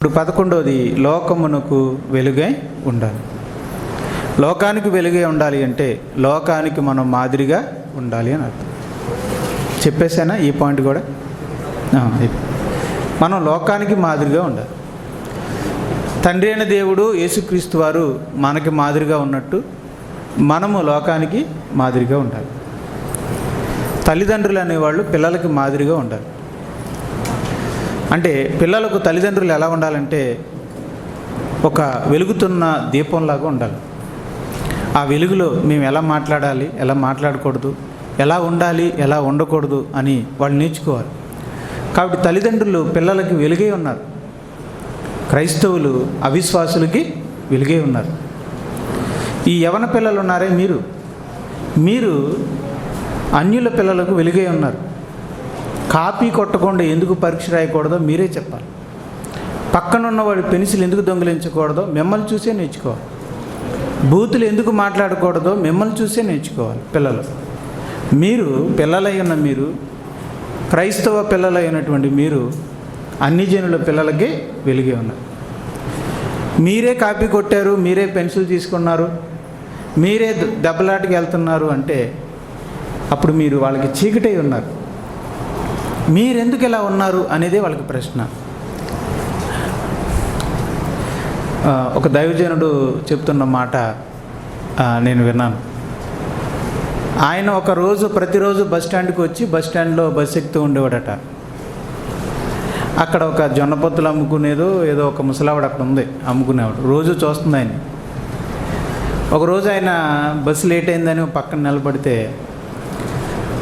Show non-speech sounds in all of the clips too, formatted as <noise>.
ఇప్పుడు పదకొండవది లోకమునకు వెలుగై ఉండాలి. లోకానికి వెలుగై ఉండాలి అంటే లోకానికి మనం మాదిరిగా ఉండాలి అని అర్థం. చెప్పేశానా ఈ పాయింట్ కూడా? మనం లోకానికి మాదిరిగా ఉండాలి. తండ్రి అయిన దేవుడు యేసుక్రీస్తు వారు మనకి మాదిరిగా ఉన్నట్టు మనము లోకానికి మాదిరిగా ఉండాలి. తల్లిదండ్రులు అనేవాళ్ళు పిల్లలకి మాదిరిగా ఉండాలి. అంటే పిల్లలకు తల్లిదండ్రులు ఎలా ఉండాలంటే ఒక వెలుగుతున్న దీపంలాగా ఉండాలి. ఆ వెలుగులో మేము ఎలా మాట్లాడాలి ఎలా మాట్లాడకూడదు ఎలా ఉండాలి ఎలా ఉండకూడదు అని వాళ్ళు నేర్చుకోవాలి. కాబట్టి తల్లిదండ్రులు పిల్లలకి వెలుగే ఉన్నారు. క్రైస్తవులు అవిశ్వాసులకి వెలుగే ఉన్నారు. ఈ యవన పిల్లలు ఉన్నారే మీరు? మీరు అన్యుల పిల్లలకు వెలుగే ఉన్నారు. కాపీ కొట్టకుండా ఎందుకు పరీక్ష రాయకూడదో మీరే చెప్పాలి. పక్కనున్న వాడి పెన్సిల్ ఎందుకు దొంగిలించకూడదో మిమ్మల్ని చూసే నేర్చుకోవాలి. బూతులు ఎందుకు మాట్లాడకూడదో మిమ్మల్ని చూసే నేర్చుకోవాలి పిల్లలు. మీరు పిల్లలై ఉన్న మీరు క్రైస్తవ పిల్లలైనటువంటి మీరు అన్ని జనుల పిల్లలకి వెలిగే ఉన్నారు. మీరే కాపీ కొట్టారు మీరే పెన్సిల్ తీసుకున్నారు మీరే దెబ్బలాటకి వెళ్తున్నారు అంటే అప్పుడు మీరు వాళ్ళకి చీకటై ఉన్నారు. మీరెందుకు ఇలా ఉన్నారు అనేదే వాళ్ళకి ప్రశ్న. ఒక దైవజనుడు చెప్తున్న మాట నేను విన్నాను. ఆయన ఒక రోజు ప్రతిరోజు బస్ స్టాండ్కి వచ్చి బస్ స్టాండ్లో బస్ ఎక్కుతూ ఉండేవాడట. అక్కడ ఒక జొన్న పొత్తులు అమ్ముకునేదో ఏదో ఒక ముసలావాడు అక్కడ ఉంది అమ్ముకునేవాడు. రోజు చూస్తుంది ఆయన. ఒకరోజు ఆయన బస్సు లేట్ అయిందని పక్కన నిలబడితే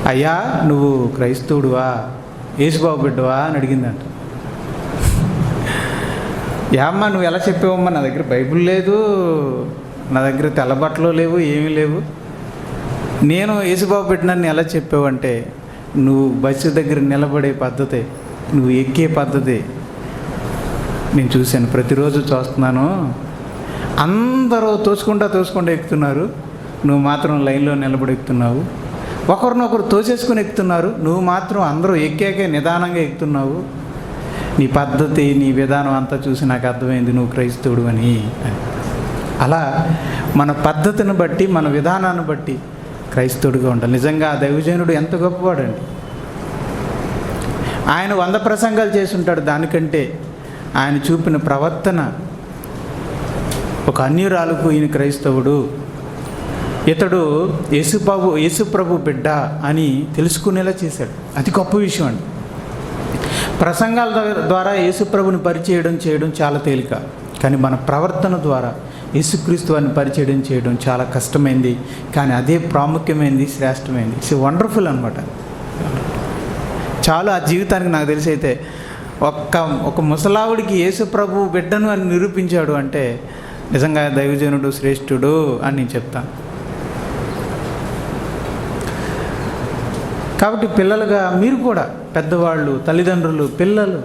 అయ్యా నువ్వు క్రైస్తవుడువా? యేసుబాబు బిడ్డవా అని అడిగిందంట. ఏమ్మా నువ్వు ఎలా చెప్పావమ్మా? నా దగ్గర బైబిల్ లేదు నా దగ్గర తెల్లబట్టలు లేవు ఏమీ లేవు. నేను యేసుబాబు పెట్టినని ఎలా చెప్పావంటే నువ్వు బస్సు దగ్గర నిలబడే పద్ధతి నువ్వు ఎక్కే పద్ధతి నేను చూశాను. ప్రతిరోజు చూస్తున్నాను. అందరూ తోసుకుంటా తోసుకుంటా ఎక్కుతున్నారు. నువ్వు మాత్రం లైన్లో నిలబడి ఎక్కుతున్నావు. ఒకరినొకరు తోసేసుకుని ఎక్కుతున్నారు. నువ్వు మాత్రం అందరూ ఎక్కాకే నిదానంగా ఎక్కుతున్నావు. నీ పద్ధతి నీ విధానం అంతా చూసి నాకు అర్థమైంది నువ్వు క్రైస్తవుడు అని. అలా మన పద్ధతిని బట్టి మన విధానాన్ని బట్టి క్రైస్తవుడిగా ఉండాలి. నిజంగా ఆ దైవజనుడు ఎంత గొప్పవాడండి. ఆయన వంద ప్రసంగాలు చేసి ఉంటాడు దానికంటే. ఆయన చూపిన ప్రవర్తన ఒక అన్యురాలకు ఈయన క్రైస్తవుడు. ఇతడు యేసుబాబు యేసుప్రభు బిడ్డ అని తెలుసుకునేలా చేశాడు. అది గొప్ప విషయం అండి. ప్రసంగాల ద్వారా యేసుప్రభుని పరిచయం చేయడం చాలా తేలిక. కానీ మన ప్రవర్తన ద్వారా యేసుక్రీస్తు వారిని పరిచయం చేయడం చాలా కష్టమైంది. కానీ అదే ప్రాముఖ్యమైనది శ్రేష్టమైంది. ఇట్స్ వండర్ఫుల్ అనమాట చాలా ఆ జీవితానికి నాకు తెలిసి అయితే ఒక్క ఒక ముసలావుడికి యేసుప్రభు బిడ్డను అని నిరూపించాడు అంటే నిజంగా దైవజనుడు శ్రేష్ఠుడు అని నేను చెప్తాను. కాబట్టి పిల్లలుగా మీరు కూడా పెద్దవాళ్ళు తల్లిదండ్రులు పిల్లలు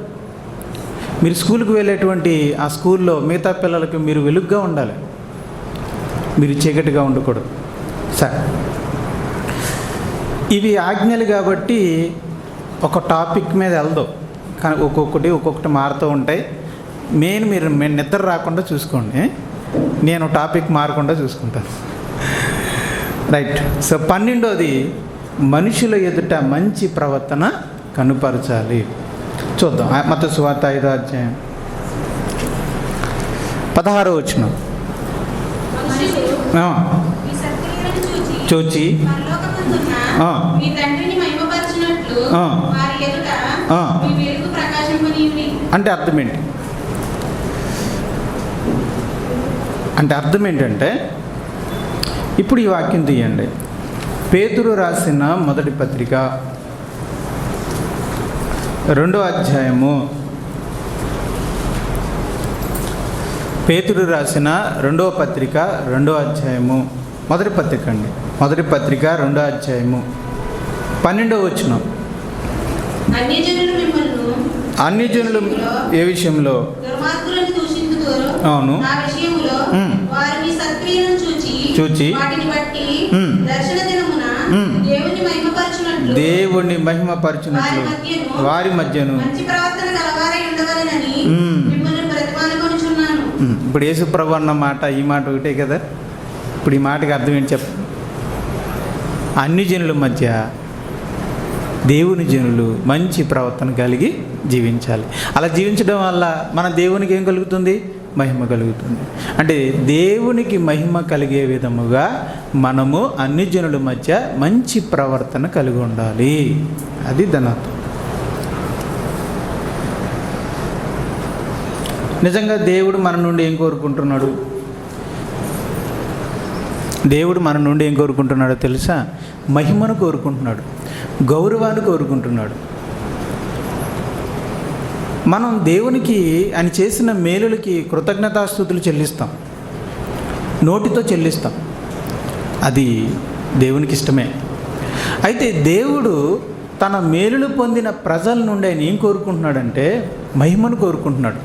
మీరు స్కూల్కి వెళ్ళేటువంటి ఆ స్కూల్లో మిగతా పిల్లలకి మీరు వెలుగ్గా ఉండాలి. మీరు చీకటిగా ఉండకూడదు. సరే. ఇవి ఆజ్ఞలు కాబట్టి ఒక టాపిక్ మీద వెళ్దాం. కానీ ఒక్కొక్కటి ఒక్కొక్కటి మారుతూ ఉంటాయి. మెయిన్ మీరు మేము నిద్ర రాకుండా చూసుకోండి. నేను టాపిక్ మారకుండా చూసుకుంటాను. రైట్. సో పన్నెండోది మనుషుల ఎదుట మంచి ప్రవర్తన కనుపరచాలి. చూద్దాం. మత సువార్త ఐదో అధ్యాయం. పదహారో వచ్చిన చూచి అంటే అర్థం ఏంటి? అంటే అర్థం ఏంటంటే ఇప్పుడు ఈ వాక్యం తీయండి. పేతురు రాసిన మొదటి పత్రిక. రెండో అధ్యాయము. పేతురు రాసిన రెండో పత్రిక రెండో అధ్యాయము. మొదటి పత్రిక అండి. మొదటి పత్రిక రెండో అధ్యాయము. పన్నెండో వచ్చిన అన్ని జనులు ఏ విషయంలో? అవును. చూచి దేవుణ్ణి మహిమపరచునట్లు. వారి మధ్యను ఇప్పుడు యేసుప్రభు అన్న మాట ఈ మాట ఒకటే కదా? ఇప్పుడు ఈ మాటకి అర్థం ఏంటి చెప్ప. అన్ని జనుల మధ్య దేవుని జనులు మంచి ప్రవర్తన కలిగి జీవించాలి. అలా జీవించడం వల్ల మన దేవునికి ఏం కలుగుతుంది? మహిమ కలుగుతుంది. అంటే దేవునికి మహిమ కలిగే విధముగా మనము అన్ని జనుల మధ్య మంచి ప్రవర్తన కలిగి ఉండాలి. అది ధనత్వం నిజంగా దేవుడు మన నుండి ఏం కోరుకుంటున్నాడు? దేవుడు మన నుండి ఏం కోరుకుంటున్నాడో తెలుసా? మహిమను కోరుకుంటున్నాడు. గౌరవాన్ని కోరుకుంటున్నాడు. మనం దేవునికి ఆయన చేసిన మేలులకి కృతజ్ఞతాస్థుతులు చెల్లిస్తాం. నోటితో చెల్లిస్తాం. అది దేవునికి ఇష్టమే అయితే దేవుడు తన మేలులు పొందిన ప్రజల నుండి ఆయన ఏం కోరుకుంటున్నాడంటే మహిమను కోరుకుంటున్నాడు.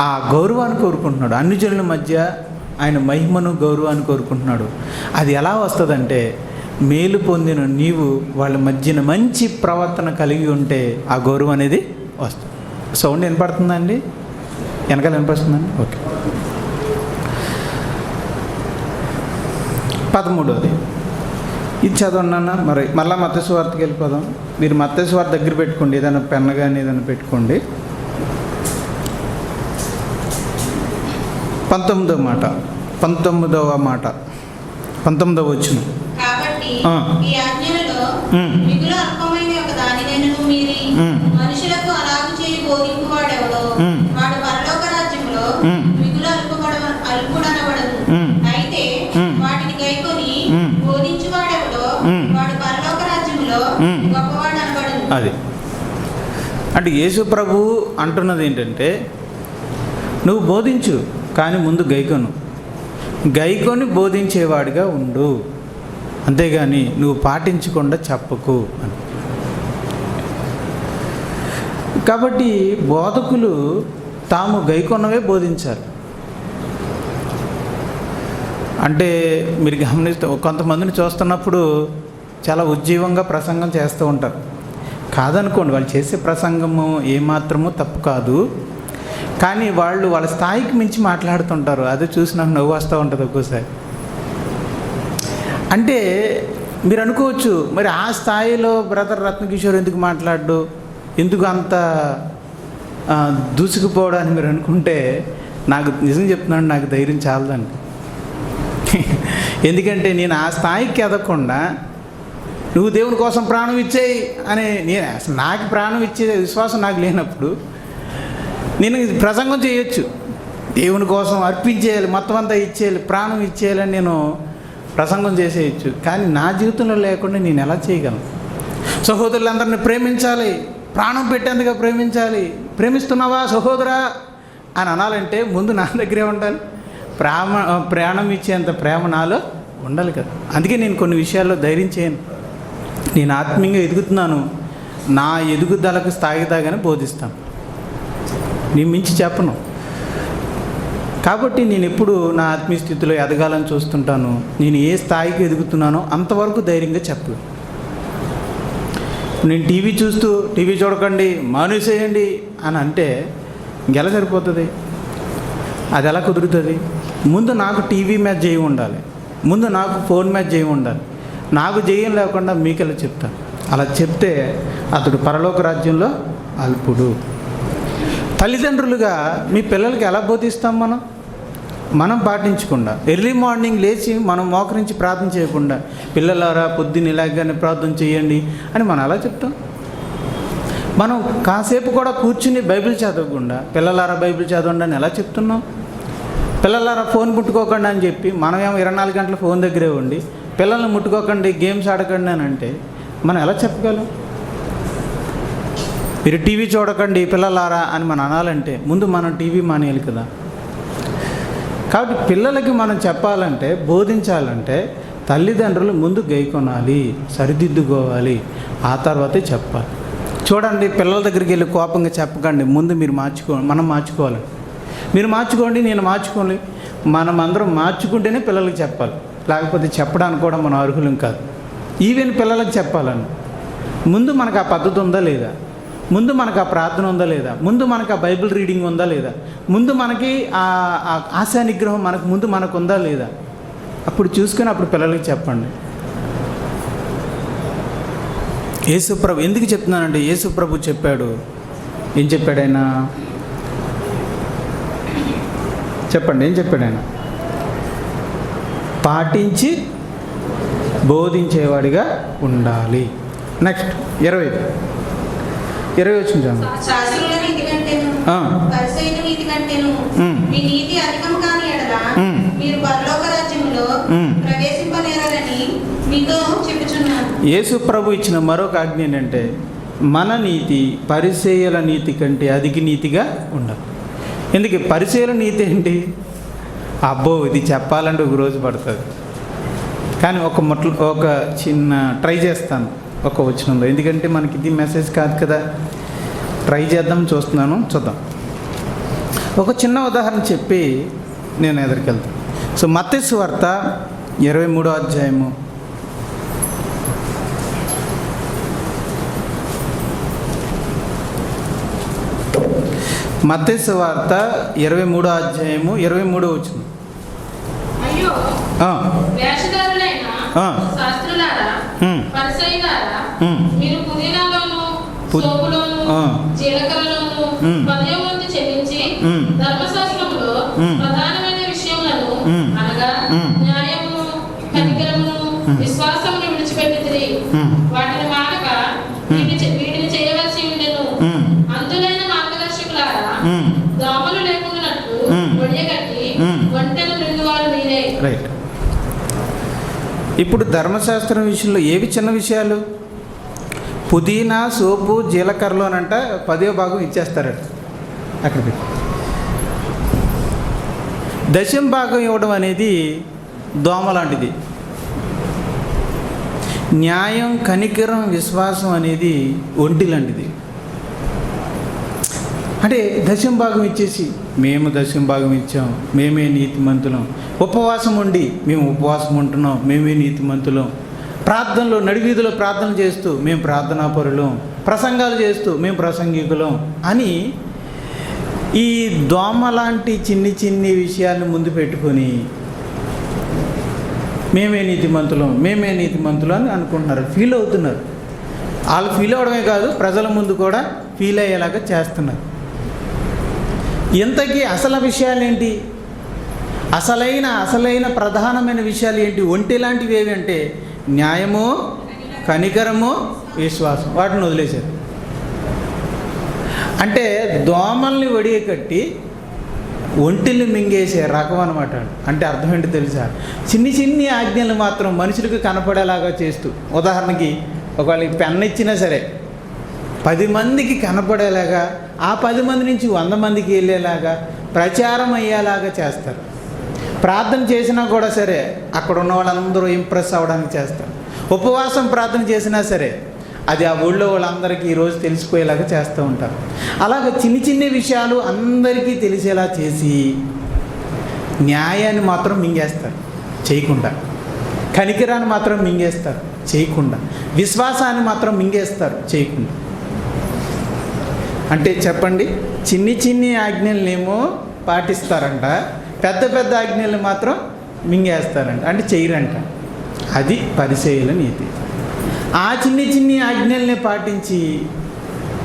ఆ గౌరవాన్ని కోరుకుంటున్నాడు. అన్ని జనుల మధ్య ఆయన మహిమను గౌరవాన్ని కోరుకుంటున్నాడు. అది ఎలా వస్తుందంటే మేలు పొందిన నీవు వాళ్ళ మధ్యన మంచి ప్రవర్తన కలిగి ఉంటే ఆ గౌరవం అనేది వస్తుంది. సౌండ్ వినపడుతుందండి? వెనకాల వినపడుతుందండి? ఓకే. పదమూడోది. ఇది చదవన్నా మరి మళ్ళీ మత్స్యవార్తకి వెళ్ళిపోదాం. మీరు మత్స్యవార్త దగ్గర పెట్టుకోండి. ఏదైనా పెన్ కానీ ఏదైనా పెట్టుకోండి. పంతొమ్మిదవ మాట. పంతొమ్మిదవ మాట. పంతొమ్మిదవ వచ్చిన కాబట్టి ఆ. ఈ ఆజ్ఞలలో ఉమ్. మిగులు అల్పమైన ఒక దానినైనను మీరి ఉమ్. మనుషులకు అలాగు చేయి బోధింపు వాడెవడో ఉమ్. వాడు పరలోక రాజ్యంలో. మిగులు అల్పబడ అల్పుడనబడదు ఉమ్. అయితే. వాటిని గైకొని ఉమ్. బోధించు వాడెవడో ఉమ్. వాడు పరలోక రాజ్యంలో. గొప్పవాడు అనబడదు అది అంటే యేసు ప్రభు అంటున్నది ఏంటంటే నువ్వు బోధించు కానీ ముందు గైకొను గైకొని బోధించేవాడిగా ఉండు అంతేగాని నువ్వు పాటించకుండా చెప్పకు అని కాబట్టి బోధకులు తాము గైకొన్నవే బోధించారు. అంటే మీరు గమనిస్తూ కొంతమందిని చూస్తున్నప్పుడు చాలా ఉజ్జీవంగా ప్రసంగం చేస్తూ ఉంటారు. కాదనుకోండి వాళ్ళు చేసే ప్రసంగము ఏమాత్రము తప్పు కాదు. కానీ వాళ్ళు వాళ్ళ స్థాయికి మించి మాట్లాడుతుంటారు. అది చూసి నాకు నవ్వు వస్తూ ఉంటుంది ఒక్కోసారి. అంటే మీరు అనుకోవచ్చు మరి ఆ స్థాయిలో బ్రదర్ రత్నకిషోర్ ఎందుకు మాట్లాడు ఎందుకు అంత దూసుకుపోవడానికి దూసుకుపోవడం మీరు అనుకుంటే నాకు నిజం చెప్తున్నాను నాకు ధైర్యం చాలదండి. ఎందుకంటే నేను ఆ స్థాయికి ఎదగకుండా నువ్వు దేవుని కోసం ప్రాణం ఇచ్చేయి అని నేను అసలు నాకు ప్రాణం ఇచ్చే విశ్వాసం నాకు లేనప్పుడు నేను ప్రసంగం చేయొచ్చు. దేవుని కోసం అర్పించేయాలి మొత్తం అంతా ఇచ్చేయాలి ప్రాణం ఇచ్చేయాలని నేను ప్రసంగం చేసేయచ్చు. కానీ నా జీవితంలో లేకుండా నేను ఎలా చేయగలను? సహోదరులందరిని ప్రేమించాలి. ప్రాణం పెట్టేందుగా ప్రేమించాలి. ప్రేమిస్తున్నావా సహోదరా? అని అనాలంటే ముందు నా దగ్గరే ఉండాలి. ప్రామ ప్రాణం ఇచ్చేంత ప్రేమ నాలో ఉండాలి కదా. అందుకే నేను కొన్ని విషయాల్లో ధైర్యం చేయను. నేను ఆత్మీయంగా ఎదుగుతున్నాను. నా ఎదుగుదలకు స్థాయిదాగానే బోధిస్తాను. నేను మించి చెప్పను. కాబట్టి నేను ఎప్పుడు నా ఆత్మీయ స్థితిలో ఎదగాలని చూస్తుంటాను. నేను ఏ స్థాయికి ఎదుగుతున్నానో అంతవరకు ధైర్యంగా చెప్పను నేను టీవీ చూస్తూ టీవీ చూడకండి మానేసేయండి అని అంటే ఇంకెలా సరిపోతుంది? అది ఎలా కుదురుతుంది? ముందు నాకు టీవీ మ్యాచ్ చేయి ఉండాలి. ముందు నాకు ఫోన్ మ్యాచ్ చేయి ఉండాలి. నాకు జయం లేకుండా మీకు ఎలా చెప్తాను అలా చెప్తే అతడు పరలోక రాజ్యంలో అల్పుడు. తల్లిదండ్రులుగా మీ పిల్లలకి ఎలా బోధిస్తాం మనం? మనం పాటించకుండా ఎర్లీ మార్నింగ్ లేచి మనం మోకరించి ప్రార్థన చేయకుండా పిల్లలారా పొద్దున్న ఇలాగానే ప్రార్థన చేయండి అని మనం ఎలా చెప్తాం? మనం కాసేపు కూడా కూర్చుని బైబిల్ చదవకుండా పిల్లలారా బైబిల్ చదవండి అని ఎలా చెప్తున్నాం? పిల్లలారా ఫోన్ ముట్టుకోకండి అని చెప్పి మనమేమో ఇరవై నాలుగు గంటలు ఫోన్ దగ్గరే ఉండి పిల్లల్ని ముట్టుకోకండి గేమ్స్ ఆడకండి అని అంటే మనం ఎలా చెప్పగలం? మీరు టీవీ చూడకండి పిల్లలారా అని మనం అనాలంటే ముందు మనం టీవీ మానేయాలి కదా. కాబట్టి పిల్లలకి మనం చెప్పాలంటే బోధించాలంటే తల్లిదండ్రులు ముందు గైకొనాలి సరిదిద్దుకోవాలి ఆ తర్వాతే చెప్పాలి. చూడండి పిల్లల దగ్గరికి వెళ్ళి కోపంగా చెప్పకండి ముందు మీరు మార్చుకో మనం మార్చుకోవాలి. మీరు మార్చుకోండి నేను మార్చుకోండి మనం అందరం మార్చుకుంటేనే పిల్లలకి చెప్పాలి. లేకపోతే చెప్పడానికి కూడా మనం అర్హులం కాదు. ఈవెన్ పిల్లలకు చెప్పాలని. ముందు మనకు ఆ పద్ధతి ఉందా లేదా? ముందు మనకు ఆ ప్రార్థన ఉందా లేదా? ముందు మనకు ఆ బైబిల్ రీడింగ్ ఉందా లేదా? ముందు మనకి ఆ ఆశా నిగ్రహం మనకు ముందు మనకు ఉందా లేదా? అప్పుడు చూసుకొని అప్పుడు పిల్లలకి చెప్పండి. యేసుప్రభు ఎందుకు చెప్తున్నానంటే యేసుప్రభు చెప్పాడు. ఏం చెప్పాడు ఆయన? చెప్పండి ఏం చెప్పాడు ఆయన? పాటించి బోధించేవాడిగా ఉండాలి. నెక్స్ట్ ఇరవై ఇరవై చెప్పుచున్నాను. యేసు ప్రభు ఇచ్చిన మరొక ఆజ్ఞ ఏంటంటే మన నీతి పరిసేయల నీతి కంటే అధిక నీతిగా ఉండాలి ఎందుకు? పరిసేయల నీతి ఏంటి? అబ్బో ఇది చెప్పాలంటే ఒక రోజు పడుతుంది. కానీ ఒక మొట్ల ఒక చిన్న ట్రై చేస్తాను. ఒక వచనంలో. ఎందుకంటే మనకి ఇది మెసేజ్ కాదు కదా. ట్రై చేద్దాం చూస్తున్నాను చూద్దాం. ఒక చిన్న ఉదాహరణ చెప్పి నేను ఎదురుకెళ్తాను సో మత్స్సు వార్త ఇరవై మూడో అధ్యాయము. మత్స్సు వార్త ఇరవై మూడో అధ్యాయము ఇరవై మూడో వచ్చింది. శాస్త్రులారా. మీరు పుదీనాలోను సోపులోను. జీలకర్రలోను చెల్లించి. ధర్మశాస్త్రములో. ప్రధానమైన విషయములను. అనగా. విశ్వాసమును విడిచిపెట్టిదిరి ఉమ్. వాటిని మానక వీటిని చేయవలసి ఉండెను. అందులైన మార్గదర్శకులారా. దోమలు. ఒడియగట్టి నిండువారు మీరే రైట్ ఇప్పుడు ధర్మశాస్త్రం విషయంలో ఏవి చిన్న విషయాలు? పుదీనా సోపు జీలకర్రలోనంట పదో భాగం ఇచ్చేస్తారట. అక్కడ దశం భాగం ఇవ్వడం అనేది దోమ లాంటిది. న్యాయం కనికరం విశ్వాసం అనేది ఒంటి లాంటిది. అంటే దశం భాగం ఇచ్చేసి మేము దశం భాగం ఇచ్చాం మేమే నీతిమంతులం. ఉపవాసం ఉండి మేము ఉపవాసం ఉంటున్నాం మేమే నీతిమంతులం. ప్రార్థనలో నడివీధిలో ప్రార్థన చేస్తూ మేము ప్రార్థనాపరులం. ప్రసంగాలు చేస్తూ మేము ప్రసంగికులం అని ఈ దోమ లాంటి చిన్ని చిన్ని విషయాలను ముందు పెట్టుకొని మేమే నీతిమంతులం మేమే నీతిమంతులం అని అనుకుంటున్నారు ఫీల్ అవుతున్నారు. వాళ్ళు ఫీల్ అవడమే కాదు ప్రజల ముందు కూడా ఫీల్ అయ్యేలాగా చేస్తున్నారు. ఇంతకీ అసలు విషయాలు ఏంటి అసలైన అసలైన ప్రధానమైన విషయాలు ఏంటి? ఒంటి లాంటివి ఏవి అంటే న్యాయము కనికరము విశ్వాసం. వాటిని వదిలేశారు. అంటే దోమల్ని వడియ కట్టి ఒంటిల్ని మింగేసే రకం అనమాట అంటే అర్థం ఏంటి తెలుసా? చిన్ని చిన్ని ఆజ్ఞలు మాత్రం మనుషులకు కనపడేలాగా చేస్తూ. ఉదాహరణకి ఒకవేళ పెన్ ఇచ్చినా సరే పది మందికి కనపడేలాగా ఆ పది మంది నుంచి వంద మందికి వెళ్ళేలాగా ప్రచారం అయ్యేలాగా చేస్తారు. ప్రార్థన చేసినా కూడా సరే అక్కడ ఉన్న వాళ్ళందరూ ఇంప్రెస్ అవ్వడానికి చేస్తారు. ఉపవాసం ప్రార్థన చేసినా సరే అది ఆ ఊళ్ళో వాళ్ళందరికీ ఈరోజు తెలిసిపోయేలాగా చేస్తూ ఉంటారు. అలాగ చిన్ని చిన్ని విషయాలు అందరికీ తెలిసేలా చేసి న్యాయాన్ని మాత్రం మింగేస్తారు. చేయకుండా. కనికిరాన్ని మాత్రం మింగేస్తారు. చేయకుండా. విశ్వాసాన్ని మాత్రం మింగేస్తారు. చేయకుండా. అంటే చెప్పండి చిన్ని చిన్ని ఆజ్ఞలనేమో పాటిస్తారంట. పెద్ద పెద్ద ఆజ్ఞలు మాత్రం మింగేస్తారంట. అంటే చేయరంట. అది పరిచయుల నీతి. ఆ చిన్ని చిన్ని ఆజ్ఞల్ని పాటించి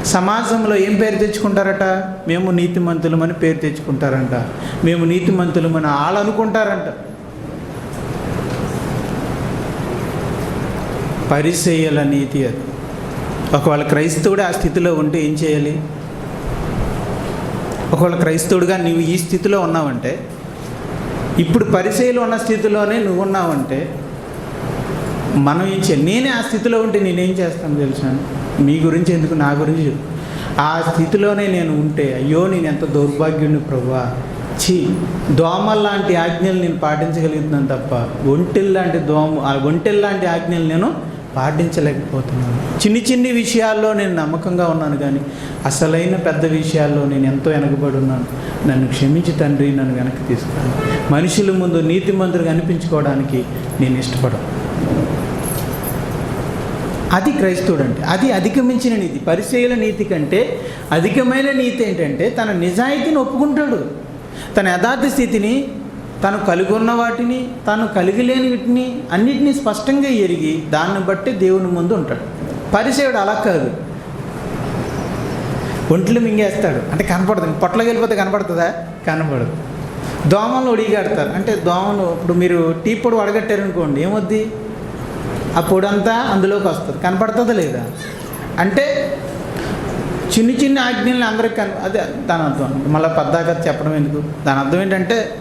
సమాజంలో ఏం పేరు తెచ్చుకుంటారట? మేము నీతిమంతులమని పేరు తెచ్చుకుంటారంట. మేము నీతిమంతులమని వాళ్ళు అనుకుంటారంట. పరిచయుల నీతి అది. ఒకవేళ క్రైస్తవుడు ఆ స్థితిలో ఉంటే ఏం చేయాలి? ఒకవేళ క్రైస్తవుడిగా నువ్వు ఈ స్థితిలో ఉన్నావంటే ఇప్పుడు పరిచయలు ఉన్న స్థితిలోనే నువ్వు ఉన్నావంటే మనం ఏం చేయాలి నేనే ఆ స్థితిలో ఉంటే నేనేం చేస్తాను తెలుసా? మీ గురించి ఎందుకు నా గురించి ఆ స్థితిలోనే నేను ఉంటే అయ్యో నేను ఎంత దౌర్భాగ్యుడిని ప్రభా ఛీ దోమల్లాంటి ఆజ్ఞలు నేను పాటించగలుగుతున్నాను తప్ప ఒంటిల్లాంటి దోమ ఆ ఒంటిల్లాంటి ఆజ్ఞలు నేను పాటించలేకపోతున్నాను. చిన్ని చిన్ని విషయాల్లో నేను నమ్మకంగా ఉన్నాను కానీ అసలైన పెద్ద విషయాల్లో నేను ఎంతో వెనకబడి ఉన్నాను. నన్ను క్షమించి తండ్రి నన్ను వెనక్కి తీసుకురాను మనుషుల ముందు నీతిమంతులుగా అనిపించుకోవడానికి నేను ఇష్టపడను. అది క్రైస్తవుడు అంటే అది అధిగమించిన నీతి. పరిచయుల నీతి కంటే అధికమైన నీతి ఏంటంటే తన నిజాయితీని ఒప్పుకుంటాడు. తన యథార్థ స్థితిని తను కలిగి ఉన్న వాటిని తాను కలిగి లేని వీటిని అన్నిటినీ స్పష్టంగా ఎరిగి దాన్ని బట్టి దేవుని ముందు ఉంటాడు. పరిసేవుడు అలా కాదు. ఒంట్లు మింగేస్తాడు. అంటే కనపడదు. పొట్లకి వెళ్ళిపోతే కనపడుతుందా? కనపడదు. దోమలు ఒడిగాడతారు. అంటే దోమలు ఇప్పుడు మీరు టీ పొడి వడగట్టారనుకోండి ఏమొద్ది? ఆ పొడి అంతా అందులోకి వస్తుంది. కనపడుతుందా లేదా? అంటే చిన్ని చిన్ని ఆజ్ఞల్ని అందరికి కన్ అదే దాని అర్థం మళ్ళీ పద్దాక చెప్పడం ఎందుకు? దాని అర్థం ఏంటంటే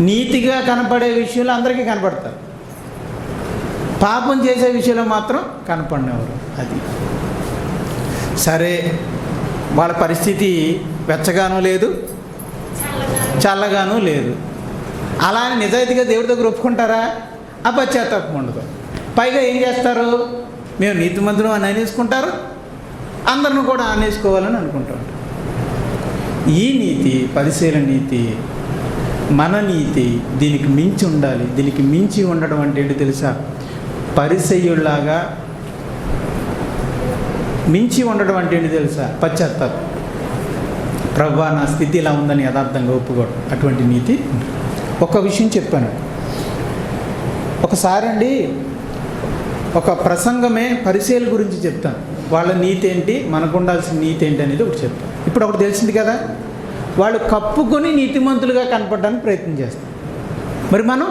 నీతిగా కనపడే విషయంలో అందరికీ కనపడతారు పాపం చేసే విషయంలో మాత్రం కనపడినవారు అది. సరే వాళ్ళ పరిస్థితి వెచ్చగానూ లేదు చల్లగానూ లేదు. అలా అని నిజాయితీగా దేవుడి దగ్గర ఒప్పుకుంటారా? అపశ్చాత్తాపం ఉండదు. పైగా ఏం చేస్తారు? మేము నీతిమంతులు అని అనేసుకుంటారు. అందరిని కూడా అనేసుకోవాలని అనుకుంటాం ఈ నీతి పరిశీలన నీతి మన నీతి దీనికి మించి ఉండాలి. దీనికి మించి ఉండడం అంటే ఏంటి తెలుసా? పరిసయ్యుల్లాగా మించి ఉండడం అంటే ఏంటి తెలుసా? పశ్చాత్తాపం. ప్రభా నా స్థితి ఇలా ఉందని యథార్థంగా ఒప్పుకోవడం అటువంటి నీతి ఒక విషయం చెప్పాను. ఒకసారి అండి ఒక ప్రసంగమే పరిశీల గురించి చెప్తాను. వాళ్ళ నీతి ఏంటి? మనకు ఉండాల్సిన నీతి ఏంటి అనేది ఒకటి చెప్తాను. ఇప్పుడు ఒకటి తెలిసింది కదా? వాళ్ళు కప్పుకొని నీతిమంతులుగా కనపడడానికి ప్రయత్నం చేస్తారు. మరి మనం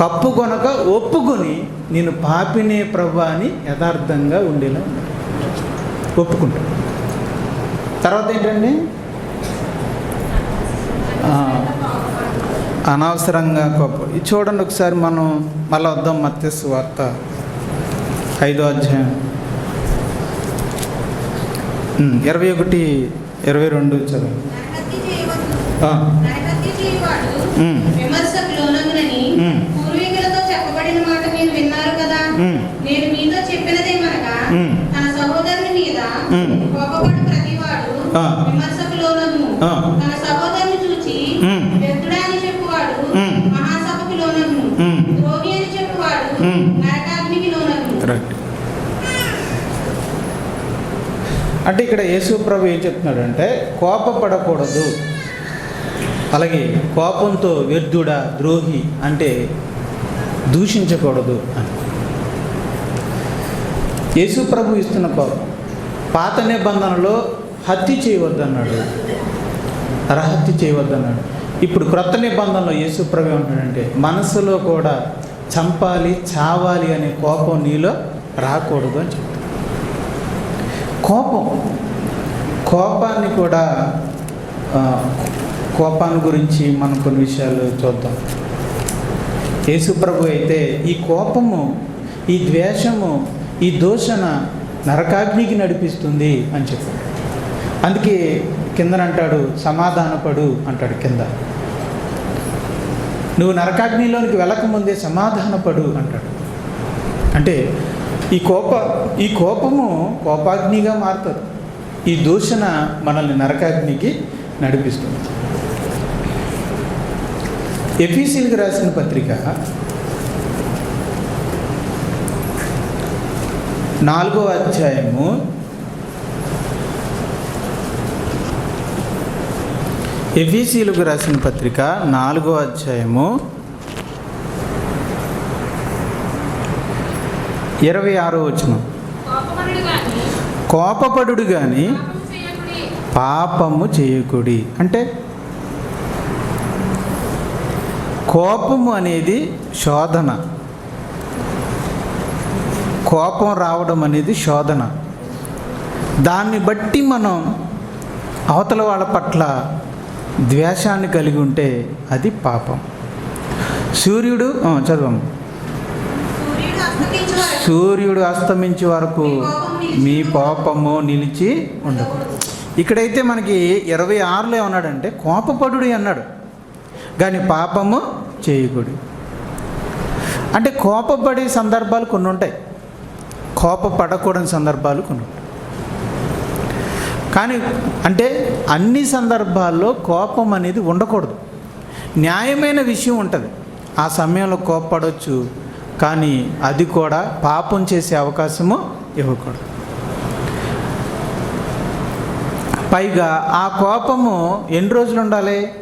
కప్పుకొనక ఒప్పుకొని నేను పాపినే ప్రభు అని యథార్థంగా ఉండేలా ఉండాలి ఒప్పుకుంటాం. తర్వాత ఏంటండి? అనవసరంగా కోపం ఇది చూడండి ఒకసారి మనం మళ్ళీ వద్దాం మత్స్సు వార్త ఐదో అధ్యాయం. ఇరవై ఒకటి ఇరవై రెండు చదువు పూర్వీకులతో చెప్పబడిన మాట మీరు విన్నారు కదా. నేను మీతో చెప్పినదేమనగా ఉమ్. తన సహోదరుని మీద. కోపపడు ప్రతివాడు. తన సహోదరుని చూచి అని చెప్పువాడు. మహాసభకు. ద్రోహి అని చెప్పువాడు. నరకాగ్నికి అంటే ఇక్కడ యేసు ప్రభు ఏం చెప్తున్నాడంటే కోపపడకూడదు అలాగే కోపంతో వ్యర్థుడ ద్రోహి అంటే దూషించకూడదు అని. యేసు ప్రభు ఇస్తున్న కోపం పాత నిబంధనలో హత్య చేయవద్దన్నాడు అరహత్య చేయవద్దన్నాడు. ఇప్పుడు క్రొత్త నిబంధనలో యేసు ప్రభు ఏమంటాడంటే మనసులో కూడా చంపాలి చావాలి అనే కోపం నీలో రాకూడదు అని చెప్తాడు. కోపం కోపాన్ని కూడా కోపాన్ని గురించి మనం కొన్ని విషయాలు చూద్దాం. యేసుప్రభు అయితే ఈ కోపము ఈ ద్వేషము ఈ దూషణ నరకాగ్నికి నడిపిస్తుంది అని చెప్పాడు. అందుకే కిందనంటాడు సమాధానపడు అంటాడు కింద. నువ్వు నరకాగ్నిలోనికి వెళ్ళకముందే సమాధానపడు అంటాడు. అంటే ఈ కోప ఈ కోపము కోపాగ్నిగా మారుతుంది. ఈ దూషణ మనల్ని నరకాగ్నికి నడిపిస్తుంది. ఎఫీసీలకు రాసిన పత్రిక నాలుగో అధ్యాయము ఎఫీసీలకు రాసిన పత్రిక నాలుగో అధ్యాయము ఇరవై ఆరో వచనం కోపపడుడు కానీ. పాపము చేయకుడి అంటే కోపము అనేది శోధన. కోపం రావడం అనేది శోధన. దాన్ని బట్టి మనం అవతల వాళ్ళ పట్ల ద్వేషాన్ని కలిగి ఉంటే అది పాపం. సూర్యుడు చదవం. చదవము సూర్యుడు అస్తమించే వరకు మీ పాపము నిలిచి ఉండకూడదు. ఇక్కడైతే మనకి ఇరవై ఆరులో ఏమన్నాడంటే కోపపడుడి అన్నాడు. కానీ పాపము చేయకూడదు అంటే కోపపడే సందర్భాలు కొన్ని ఉంటాయి కోపపడకూడని సందర్భాలు కొన్ని ఉంటాయి కానీ అంటే అన్ని సందర్భాల్లో కోపం అనేది ఉండకూడదు. న్యాయమైన విషయం ఉంటుంది. ఆ సమయంలో కోపపడవచ్చు కానీ అది కూడా పాపం చేసే అవకాశము ఇవ్వకూడదు. పైగా ఆ కోపము ఎన్ని రోజులు ఉండాలి?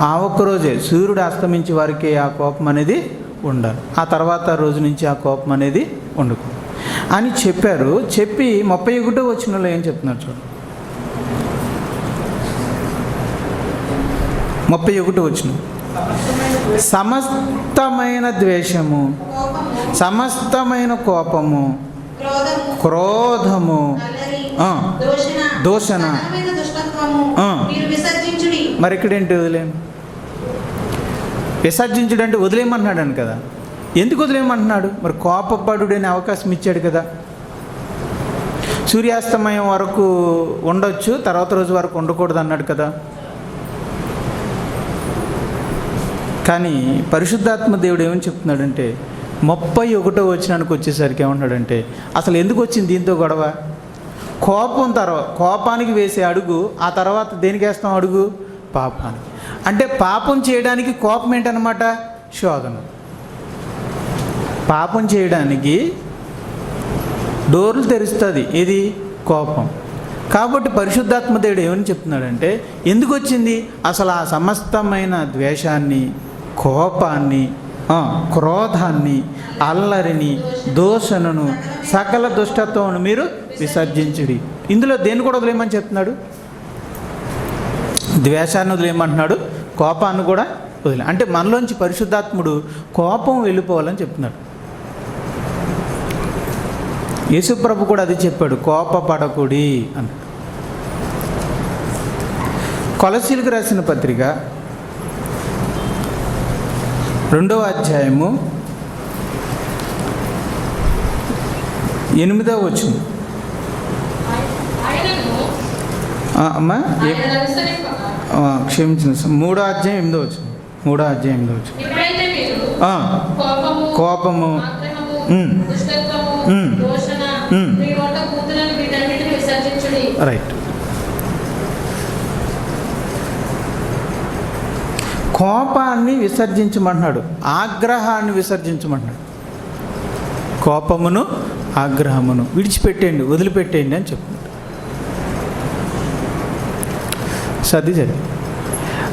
ఆ ఒక్క రోజే సూర్యుడు అస్తమించే వారికి ఆ కోపం అనేది ఉండాలి. ఆ తర్వాత రోజు నుంచి ఆ కోపం అనేది ఉండకూడదు. అని చెప్పారు. చెప్పి ముప్పై ఒకటో వచ్చినలో ఏం చెప్తున్నారు చూడండి ముప్పై ఒకటి వచ్చిన సమస్తమైన ద్వేషము సమస్తమైన కోపము క్రోధము. దూషణ. మీరు ఇక్కడేంటి వదిలేం? విసర్జించడంటే అంటే అని కదా. ఎందుకు వదిలేయమంటున్నాడు మరి కోపపడుడనే అవకాశం ఇచ్చాడు కదా. సూర్యాస్తమయం వరకు ఉండొచ్చు తర్వాత రోజు వరకు ఉండకూడదు అన్నాడు కదా. కానీ పరిశుద్ధాత్మ దేవుడు ఏమని చెప్తున్నాడంటే ముప్పై ఒకటో వచ్చినానికి వచ్చేసరికి ఏమంటున్నాడంటే అసలు ఎందుకు వచ్చింది దీంతో గొడవ? కోపం తర్వాత కోపానికి వేసే అడుగు ఆ తర్వాత దేనికి వేస్తాం అడుగు? పాపానికి. అంటే పాపం చేయడానికి కోపం ఏంటనమాట శోధన. పాపం చేయడానికి డోర్లు తెరుస్తుంది. ఇది కోపం. కాబట్టి పరిశుద్ధాత్మ దేవుడు ఏమని చెప్తున్నాడంటే ఎందుకు వచ్చింది అసలు ఆ సమస్తమైన ద్వేషాన్ని కోపాన్ని క్రోధాన్ని అల్లరిని దోషణను సకల దుష్టత్వమును మీరు విసర్జించుడి ఇందులో దేని కూడా వదిలేయమని చెప్తున్నాడు? ద్వేషాన్ని వదిలేయమంటున్నాడు? కోపాన్ని కూడా వదిలే. అంటే మనలోంచి పరిశుద్ధాత్ముడు కోపం వెళ్ళిపోవాలని చెప్తున్నాడు. యేసుప్రభు కూడా అది చెప్పాడు కోపపడకుడి అని. కొలసీలకు రాసిన పత్రిక రెండవ అధ్యాయము ఎనిమిదవ వచ్చింది అమ్మా క్షమించిన మూడో అధ్యాయం ఎనిమిదో వచ్చింది మూడో అధ్యాయం ఎనిమిదో ఆ, కోపము రైట్ కోపాన్ని విసర్జించమంటున్నాడు. ఆగ్రహాన్ని విసర్జించమంటున్నాడు. కోపమును ఆగ్రహమును విడిచిపెట్టేయండి వదిలిపెట్టేయండి అని చెప్తున్నాడు సర్ది సరే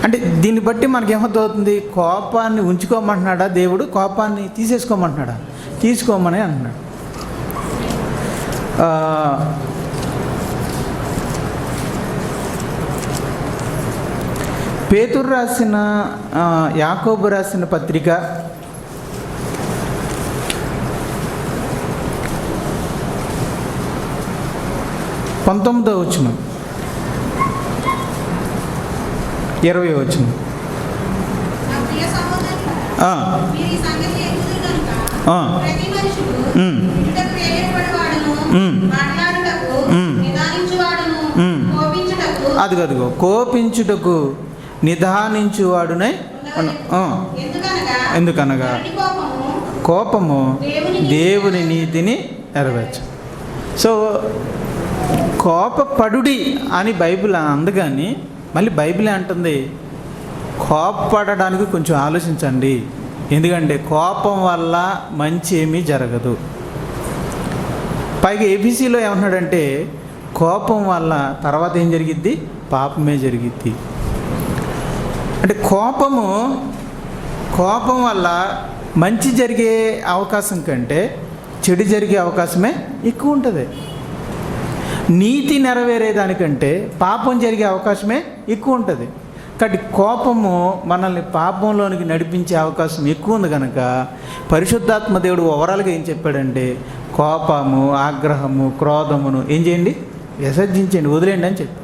అంటే దీన్ని బట్టి మనకేమవుతుంది కోపాన్ని ఉంచుకోమంటున్నాడా దేవుడు? కోపాన్ని తీసేసుకోమంటున్నాడా? తీసుకోమని అంటున్నాడు. పేతురు రాసిన యాకోబు రాసిన పత్రిక పంతొమ్మిదో వచ్చినాం ఇరవై వచ్చిన నా ప్రియ సహోదరులారా, మీరు ఈ సంగతి ఎరుగుదురు కనుక ఆ. ప్రతి మనుషుడు ఉమ్. వినుటకు ప్రేరేపడేవాడును, ఉమ్. ఇరవై వచ్చింది. అది ఉమ్. కోపించుటకు నిదానించువాడునే ఎందుకనగా? కోపము దేవుని నీతిని నెరవేర్చు. సో కోపపడుడి అని బైబిల్ అంది మళ్ళీ బైబిల్ అంటుంది కోపడడానికి కొంచెం ఆలోచించండి. ఎందుకంటే కోపం వల్ల మంచి ఏమీ జరగదు. పైగా ఏబీసీలో ఏమన్నాడంటే కోపం వల్ల తర్వాత ఏం జరిగిద్ది? పాపమే జరిగిద్ది. అంటే కోపము కోపం వల్ల మంచి జరిగే అవకాశం కంటే చెడు జరిగే అవకాశమే ఎక్కువ ఉంటుంది. నీతి నెరవేరేదానికంటే పాపం జరిగే అవకాశమే ఎక్కువ ఉంటుంది కాబట్టి కోపము మనల్ని పాపంలోనికి నడిపించే అవకాశం ఎక్కువ ఉంది కనుక పరిశుద్ధాత్మ దేవుడు ఓవరాల్గా ఏం చెప్పాడంటే కోపము ఆగ్రహము క్రోధమును ఏం చేయండి? విసర్జించండి వదిలేయండి అని చెప్పి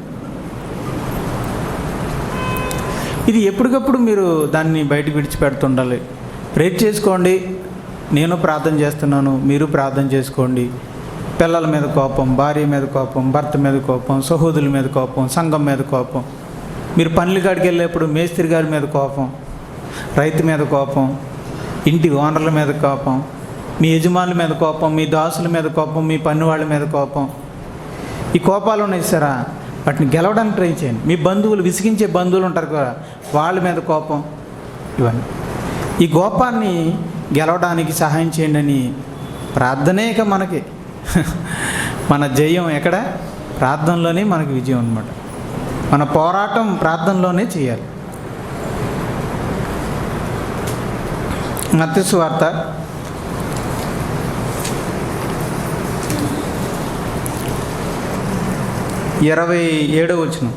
ఇది ఎప్పటికప్పుడు మీరు దాన్ని బయట విడిచిపెడుతుండాలి. ప్రేర్ చేసుకోండి నేను ప్రార్థన చేస్తున్నాను మీరు ప్రార్థన చేసుకోండి. పిల్లల మీద కోపం భార్య మీద కోపం భర్త మీద కోపం సహోదరుల మీద కోపం సంఘం మీద కోపం. మీరు పనుల కాడికి వెళ్ళేప్పుడు మేస్త్రి గారి మీద కోపం రైతు మీద కోపం ఇంటి ఓనర్ల మీద కోపం మీ యజమానుల మీద కోపం మీ దాసుల మీద కోపం మీ పని వాళ్ళ మీద కోపం. ఈ కోపాలు ఉన్నాయి సరా? వాటిని గెలవడానికి ట్రై చేయండి. మీ బంధువులు విసిగించే బంధువులు ఉంటారు కదా వాళ్ళ మీద కోపం ఇవన్నీ. ఈ కోపాన్ని గెలవడానికి సహాయం చేయండి అని ప్రార్థనే ఇక మనకి. <laughs> మన జయం ఎక్కడ? ప్రార్థనలోనే మనకి విజయం అనమాట మన పోరాటం ప్రార్థనలోనే చేయాలి. మత్స్సు వార్త. ఇరవై ఏడో వచ్చిన